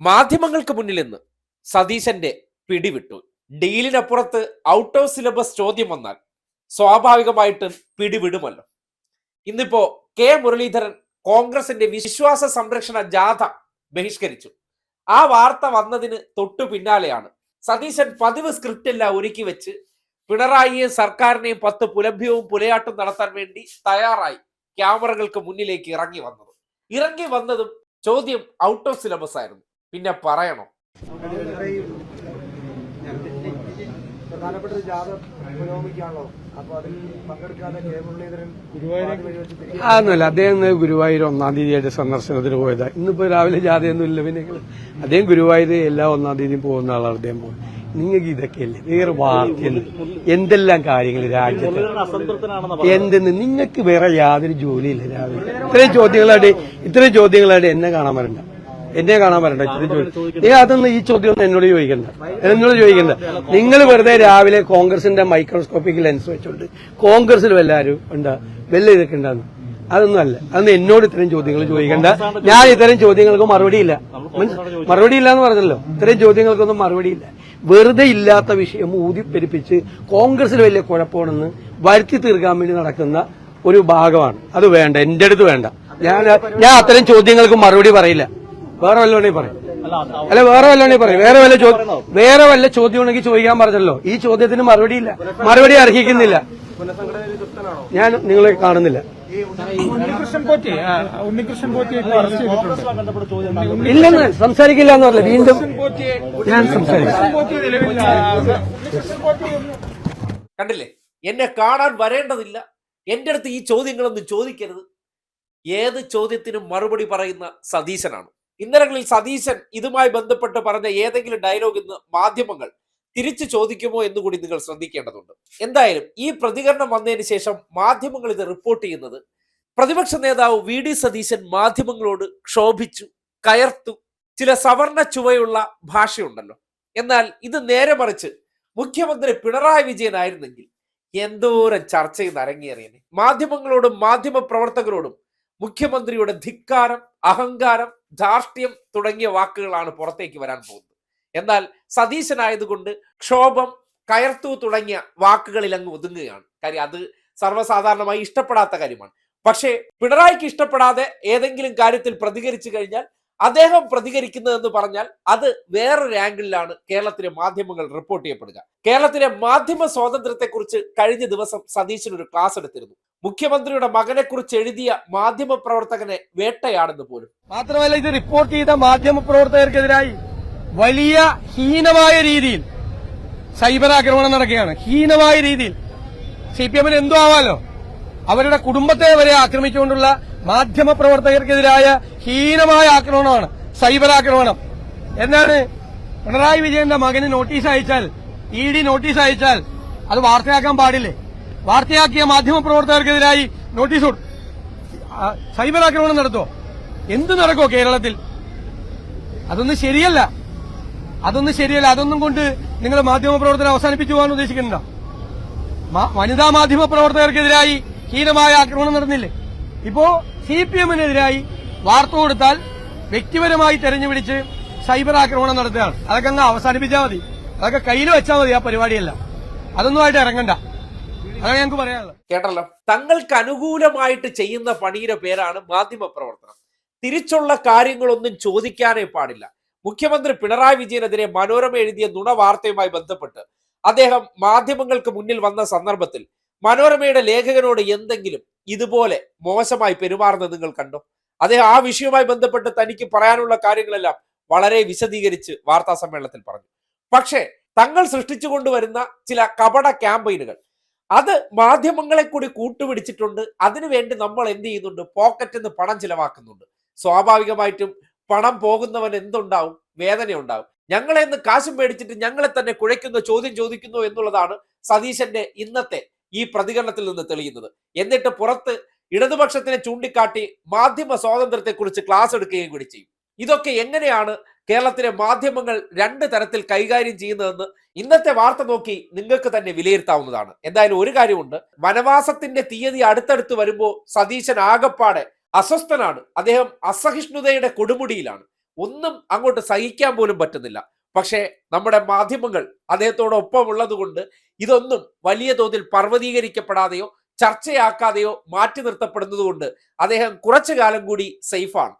മാധ്യമങ്ങൾക്ക് മുന്നിൽ നിന്ന് സതീശന്റെ പിടിവിട്ടു. ഡീലിനപ്പുറത്ത് ഔട്ട് ഓഫ് സിലബസ് ചോദ്യം വന്നാൽ സ്വാഭാവികമായിട്ടും പിടിവിടുമല്ലോ. ഇന്നിപ്പോ കെ മുരളീധരൻ കോൺഗ്രസിന്റെ വിശ്വാസ സംരക്ഷണ ജാഥ ബഹിഷ്കരിച്ചു. ആ വാർത്ത വന്നതിന് തൊട്ടു പിന്നാലെയാണ് സതീശൻ പതിവ് സ്ക്രിപ്റ്റ് എല്ലാം ഒരുക്കി വെച്ച് പിണറായിയെയും സർക്കാരിനെയും പത്ത് പുലഭ്യവും പുലയാട്ടും നടത്താൻ വേണ്ടി തയ്യാറായി ക്യാമറകൾക്ക് മുന്നിലേക്ക് ഇറങ്ങി വന്നത്. ഇറങ്ങി വന്നതും ചോദ്യം ഔട്ട് ഓഫ് സിലബസ് ആയിരുന്നു. പിന്നെ പറയണോ. പ്രധാനപ്പെട്ട ഒരു ജാഥ പുരോഗമിക്കാണല്ലോ അപ്പൊ അതിൽ പങ്കെടുക്കാതെ കെ മുരളീധരൻ പാതി വഴി വെച്ച് അതൊന്നുമല്ല. അദ്ദേഹം ഗുരുവായൂർ ഒന്നാം തീയതിയായിട്ട് സന്ദർശനത്തിന് പോയതാ. ഇന്നിപ്പോ രാവിലെ ജാഥയൊന്നും ഇല്ല. പിന്നെ അദ്ദേഹം ഗുരുവായൂർ എല്ലാ ഒന്നാം തീയതിയും പോകുന്ന ആളാണ് അദ്ദേഹം പോകുന്നത്. നിങ്ങൾക്ക് ഇതൊക്കെയല്ലേ? വേറെ വാർത്തയെന്ന് എന്തെല്ലാം കാര്യങ്ങൾ രാജ്യത്ത്? എന്തെന്ന്? നിങ്ങൾക്ക് വേറെ യാതൊരു ജോലിയില്ല രാവിലെ. ഇത്രയും ചോദ്യങ്ങളായിട്ട് ഇത്രയും ചോദ്യങ്ങളായിട്ട് എന്നെ കാണാൻ വരണ്ട. എന്നെ കാണാൻ പറ്റണ്ട നീ അതൊന്നും ഈ ചോദ്യം ഒന്നും എന്നോട് ചോദിക്കണ്ട. എന്നോട് ചോദിക്കണ്ട. നിങ്ങൾ വെറുതെ രാവിലെ കോൺഗ്രസിന്റെ മൈക്രോസ്കോപ്പിക് ലെൻസ് വെച്ചോണ്ട് കോൺഗ്രസിൽ എല്ലാവരും ഉണ്ടാ വെല്ല ഇതൊക്കെ ഉണ്ടാകുന്നു അതൊന്നും അല്ല. അതൊന്നും എന്നോട് ഇത്രയും ചോദ്യങ്ങൾ ചോദിക്കണ്ട. ഞാൻ ഇത്തരം ചോദ്യങ്ങൾക്ക് മറുപടിയില്ല മറുപടി ഇല്ല. എന്ന് പറഞ്ഞല്ലോ. ഇത്തരം ചോദ്യങ്ങൾക്കൊന്നും മറുപടിയില്ല വെറുതെ ഇല്ലാത്ത വിഷയം ഊതിപ്പെരിപ്പിച്ച് കോൺഗ്രസിൽ വലിയ കുഴപ്പമാണെന്ന് വരുത്തി തീർക്കാൻ വേണ്ടി നടക്കുന്ന ഒരു ഭാഗമാണ്. അത് വേണ്ട. എന്റെ അടുത്ത് വേണ്ട. ഞാൻ ഞാൻ അത്തരം ചോദ്യങ്ങൾക്ക് മറുപടി പറയില്ല. വേറെ വല്ലതും പറയും. അല്ല വേറെ വല്ലതും പറയും. വേറെ വല്ല ചോദ്യം വേറെ വല്ല ചോദ്യം ഉണ്ടെങ്കിൽ ചോദിക്കാൻ പറഞ്ഞല്ലോ. ഈ ചോദ്യത്തിന് മറുപടി ഇല്ല. മറുപടി അർഹിക്കുന്നില്ല. ഞാൻ നിങ്ങളെ കാണുന്നില്ല. ഇല്ലെന്ന് സംസാരിക്കില്ല എന്ന് പറഞ്ഞില്ല. വീണ്ടും ഞാൻ സംസാരിക്കും. കണ്ടില്ലേ? എന്നെ കാണാൻ വരേണ്ടതില്ല. എന്റെ അടുത്ത് ഈ ചോദ്യങ്ങളൊന്നും ചോദിക്കരുത്. ഏത് ചോദ്യത്തിനും മറുപടി പറയുന്ന സതീശനാണ്. ഇന്നലകളിൽ സതീശൻ ഇതുമായി ബന്ധപ്പെട്ട് പറഞ്ഞ ഏതെങ്കിലും ഡയലോഗ് ഇന്ന് മാധ്യമങ്ങൾ തിരിച്ചു ചോദിക്കുമോ എന്ന് കൂടി നിങ്ങൾ ശ്രദ്ധിക്കേണ്ടതുണ്ട്. എന്തായാലും ഈ പ്രതികരണം വന്നതിന് ശേഷം മാധ്യമങ്ങൾ ഇത് റിപ്പോർട്ട് ചെയ്യുന്നത് പ്രതിപക്ഷ നേതാവ് വി ഡി സതീശൻ മാധ്യമങ്ങളോട് ക്ഷോഭിച്ചു കയർത്തു ചില സവർണ ചുവയുള്ള ഭാഷയുണ്ടല്ലോ. എന്നാൽ ഇത് നേരെ മറിച്ച് മുഖ്യമന്ത്രി പിണറായി വിജയനായിരുന്നെങ്കിൽ എന്തോരം ചർച്ചയിൽ അരങ്ങേറിയനെ. മാധ്യമങ്ങളോടും മാധ്യമ പ്രവർത്തകരോടും മുഖ്യമന്ത്രിയുടെ ധിക്കാരം അഹങ്കാരം ധാർഷ്ട്യം തുടങ്ങിയ വാക്കുകളാണ് പുറത്തേക്ക് വരാൻ പോകുന്നത്. എന്നാൽ സതീശനായതുകൊണ്ട് ക്ഷോഭം കയർത്തു തുടങ്ങിയ വാക്കുകളിൽ അങ്ങ് ഒതുങ്ങുകയാണ്. കാര്യം അത് സർവസാധാരണമായി ഇഷ്ടപ്പെടാത്ത കാര്യമാണ്. പക്ഷേ പിണറായിക്ക് ഇഷ്ടപ്പെടാതെ ഏതെങ്കിലും കാര്യത്തിൽ പ്രതികരിച്ചു കഴിഞ്ഞാൽ അദ്ദേഹം പ്രതികരിക്കുന്നതെന്ന് പറഞ്ഞാൽ അത് വേറൊരു ആംഗിളിലാണ് കേരളത്തിലെ മാധ്യമങ്ങൾ റിപ്പോർട്ട് ചെയ്യപ്പെടുക. കേരളത്തിലെ മാധ്യമ സ്വാതന്ത്ര്യത്തെക്കുറിച്ച് കഴിഞ്ഞ ദിവസം സതീശൻ ഒരു ക്ലാസ് എടുത്തിരുന്നു. മുഖ്യമന്ത്രിയുടെ മകനെ കുറിച്ച് എഴുതിയ മാധ്യമ പ്രവർത്തകനെ വേട്ടയാടുന്നു പോലും. മാത്രമല്ല ഇത് റിപ്പോർട്ട് ചെയ്ത മാധ്യമ പ്രവർത്തകർക്കെതിരായി വലിയ ഹീനമായ രീതിയിൽ സൈബർ ആക്രമണം നടക്കുകയാണ്. ഹീനമായ രീതിയിൽ സി പി എമ്മിന് എന്തോ ആവാലോ? അവരുടെ കുടുംബത്തെ വരെ ആക്രമിച്ചുകൊണ്ടുള്ള മാധ്യമ പ്രവർത്തകർക്കെതിരായ ഹീനമായ ആക്രമണമാണ് സൈബർ ആക്രമണം. എന്നാണ് പിണറായി വിജയന്റെ മകന് നോട്ടീസ് അയച്ചാൽ ഇ ഡി നോട്ടീസ് അയച്ചാൽ അത് വാർത്തയാക്കാൻ പാടില്ലേ? വാർത്തയാക്കിയ മാധ്യമ പ്രവർത്തകർക്കെതിരായി നോട്ടീസ് സൈബർ ആക്രമണം നടത്തുമോ എന്ത് നടക്കുമോ കേരളത്തിൽ? അതൊന്നും ശരിയല്ല. അതൊന്നും ശരിയല്ല. അതൊന്നും കൊണ്ട് നിങ്ങൾ മാധ്യമ പ്രവർത്തനം അവസാനിപ്പിച്ചു പോകാൻ ഉദ്ദേശിക്കുന്നുണ്ടോ? വനിതാ മാധ്യമ പ്രവർത്തകർക്കെതിരായി ഹീനമായ ആക്രമണം നടന്നില്ലേ? ഇപ്പോ സി പി എമ്മിനെതിരായി വാർത്ത കൊടുത്താൽ വ്യക്തിപരമായി തെരഞ്ഞുപിടിച്ച് സൈബർ ആക്രമണം നടത്തുകയാണ്. അതൊക്കെ അങ്ങ് അവസാനിപ്പിച്ചാൽ മതി. അതൊക്കെ കയ്യിൽ വെച്ചാൽ മതി ആ പരിപാടിയല്ല. അതൊന്നുമായിട്ട് ഇറങ്ങണ്ട. കേട്ടല്ലോ? തങ്ങൾക്ക് അനുകൂലമായിട്ട് ചെയ്യുന്ന പണിയുടെ പേരാണ് മാധ്യമ പ്രവർത്തനം തിരിച്ചുള്ള കാര്യങ്ങളൊന്നും ചോദിക്കാനേ പാടില്ല. മുഖ്യമന്ത്രി പിണറായി വിജയനെതിരെ മനോരമ എഴുതിയ നുണ വാർത്തയുമായി ബന്ധപ്പെട്ട് അദ്ദേഹം മാധ്യമങ്ങൾക്ക് മുന്നിൽ വന്ന സന്ദർഭത്തിൽ മനോരമയുടെ ലേഖകനോട് എന്തെങ്കിലും ഇതുപോലെ മോശമായി പെരുമാറുന്നത് നിങ്ങൾ കണ്ടോ? അദ്ദേഹം ആ വിഷയവുമായി ബന്ധപ്പെട്ട് തനിക്ക് പറയാനുള്ള കാര്യങ്ങളെല്ലാം വളരെ വിശദീകരിച്ച് വാർത്താ സമ്മേളനത്തിൽ പറഞ്ഞു. പക്ഷേ തങ്ങൾ സൃഷ്ടിച്ചു കൊണ്ടുവരുന്ന ചില കപട ക്യാമ്പയിനുകൾ അത് മാധ്യമങ്ങളെ കൂടി കൂട്ടുപിടിച്ചിട്ടുണ്ട്. അതിനുവേണ്ടി നമ്മൾ എന്ത് ചെയ്യുന്നുണ്ട്? പോക്കറ്റിൽ നിന്ന് പണം ചിലവാക്കുന്നുണ്ട്. സ്വാഭാവികമായിട്ടും പണം പോകുന്നവൻ എന്തുണ്ടാവും? വേദന ഉണ്ടാവും ഞങ്ങളെ ഇന്ന് കാശും മേടിച്ചിട്ട് ഞങ്ങളെ തന്നെ കുഴയ്ക്കുന്ന ചോദ്യം ചോദിക്കുന്നു എന്നുള്ളതാണ് സതീശന്റെ ഇന്നത്തെ ഈ പ്രതികരണത്തിൽ നിന്ന് തെളിയുന്നത്. എന്നിട്ട് പുറത്ത് ഇടതുപക്ഷത്തിനെ ചൂണ്ടിക്കാട്ടി മാധ്യമ സ്വാതന്ത്ര്യത്തെക്കുറിച്ച് ക്ലാസ് എടുക്കുകയും കൂടി ചെയ്യും. ഇതൊക്കെ എങ്ങനെയാണ് കേരളത്തിലെ മാധ്യമങ്ങൾ രണ്ട് തരത്തിൽ കൈകാര്യം ചെയ്യുന്നതെന്ന് ഇന്നത്തെ വാർത്ത നോക്കി നിങ്ങൾക്ക് തന്നെ വിലയിരുത്താവുന്നതാണ്. എന്തായാലും ഒരു കാര്യമുണ്ട്. വനവാസത്തിന്റെ തീയതി അടുത്തടുത്ത് വരുമ്പോൾ സതീശൻ ആകപ്പാടെ അസ്വസ്ഥനാണ്. അദ്ദേഹം അസഹിഷ്ണുതയുടെ കൊടുമുടിയിലാണ്. ഒന്നും അങ്ങോട്ട് സഹിക്കാൻ പോലും പറ്റുന്നില്ല. പക്ഷേ നമ്മുടെ മാധ്യമങ്ങൾ അദ്ദേഹത്തോടൊപ്പം ഉള്ളതുകൊണ്ട് ഇതൊന്നും വലിയ തോതിൽ പർവതീകരിക്കപ്പെടാതെയോ ചർച്ചയാക്കാതെയോ മാറ്റി നിർത്തപ്പെടുന്നതുകൊണ്ട് അദ്ദേഹം കുറച്ചു കാലം കൂടി സേഫാണ്.